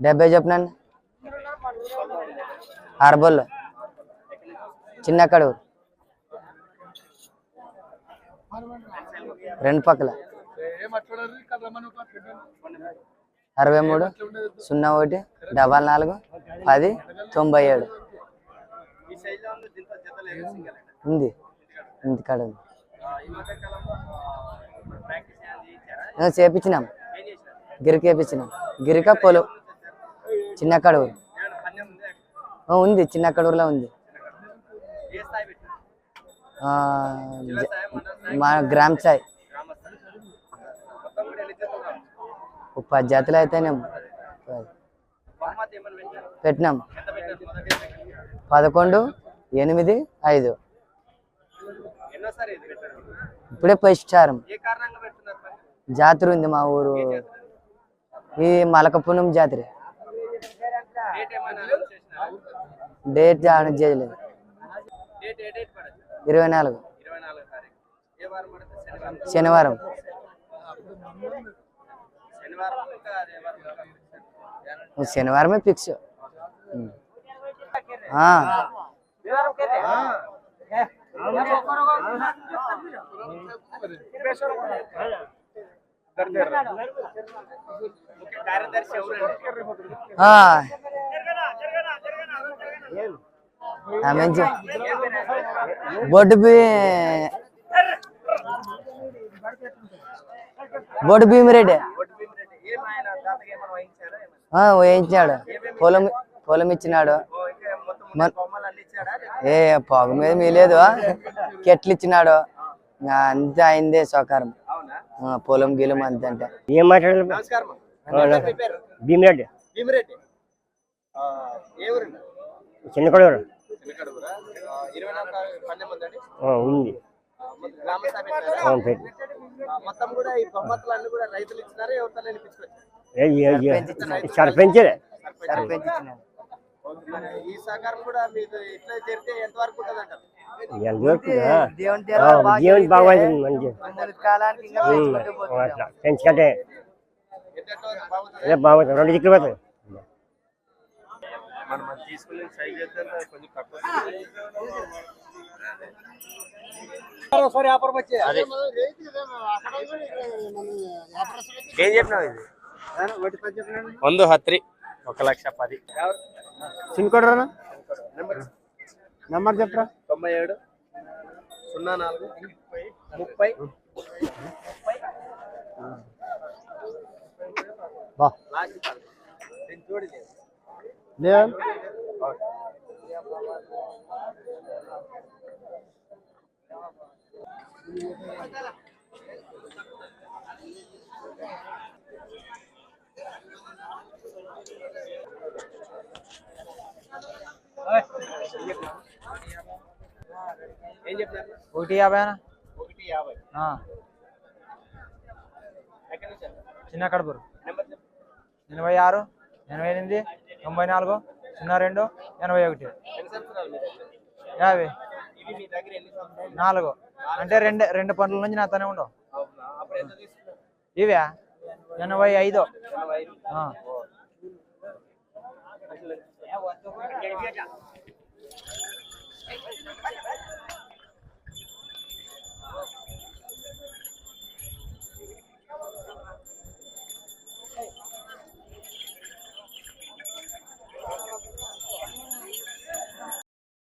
డెబ్బై చెప్పనండి అరబల్ చిన్న రెండు పక్కల. అరవై మూడు సున్నా ఒకటి డబల్ నాలుగు పది తొంభై ఏడు. ఉంది. దీంతో ఉంది చేపించినాం. గిరికి వేపించినాం. గిరిక పొలం. చిన్న చిన్నక్కడూరు ఉంది చిన్న కడూరులో ఉంది మా గ్రామ స్థాయి. పది జాతులు అయితేనే పెట్టినాం. పదకొండు ఎనిమిది ఐదు. ఇప్పుడే పరిష్కారం. జాతర ఉంది మా ఊరు. ఈ మలకపున్నం జాతర. డేట్ అనౌన్స్ అనౌన్స్ చేయలేదు. ఇరవై నాలుగు. శనివారం. శనివారమే ఫిక్స్ కార్యదర్శి మంచి. బొడ్డు బీ బొడ్డు భీమిరెడ్డి. వేయించాడు. పొలం పొలం ఇచ్చినాడు. ఏ పొగ మీద మీలేదు కెట్లు ఇచ్చినాడు. అంతే అయిందే సౌకారం పొలం గిలం అంతే అంటే. ఏం మాట్లాడాలి? నమస్కారం అమ్మా. మీ పేరు? భీమిరెడ్డి. చిన్న కొడవరు ఉంది. సర్పంచే దేవుని జీవన్ బాగుంది మంచి. కాలానికి ఇంకా ఉమ్, పెంచుకుంటూ. బాగుంది రెండు దిక్కులు పోతుంది మనం అది తీసుకుని సైజ్ అయితే కొంచెం తక్కువ ఏం చెప్పినావు ఇది ಒಂದು ಹತ್ರಿ ఒక లక్ష పది చిన్నకొడరా నెంబర్ చెప్పరా తొంభై ఏడు సున్నా నాలుగు ముప్పై బా లాస్ట్ చెప్పినారు ఒకటి యాభై? చిన్న కడుపురు ఎనభై ఆరు ఎనభై ఎనిమిది తొంభై నాలుగు సున్నా రెండు ఎనభై ఒకటి? యాభై. నాలుగు. అంటే రెండు రెండు పంటల నుంచి నాతోనే ఉండవు అవునా? అప్పుడు ఎంత తీసుకున్నారు? ఇవే? ఎనభై ఐదు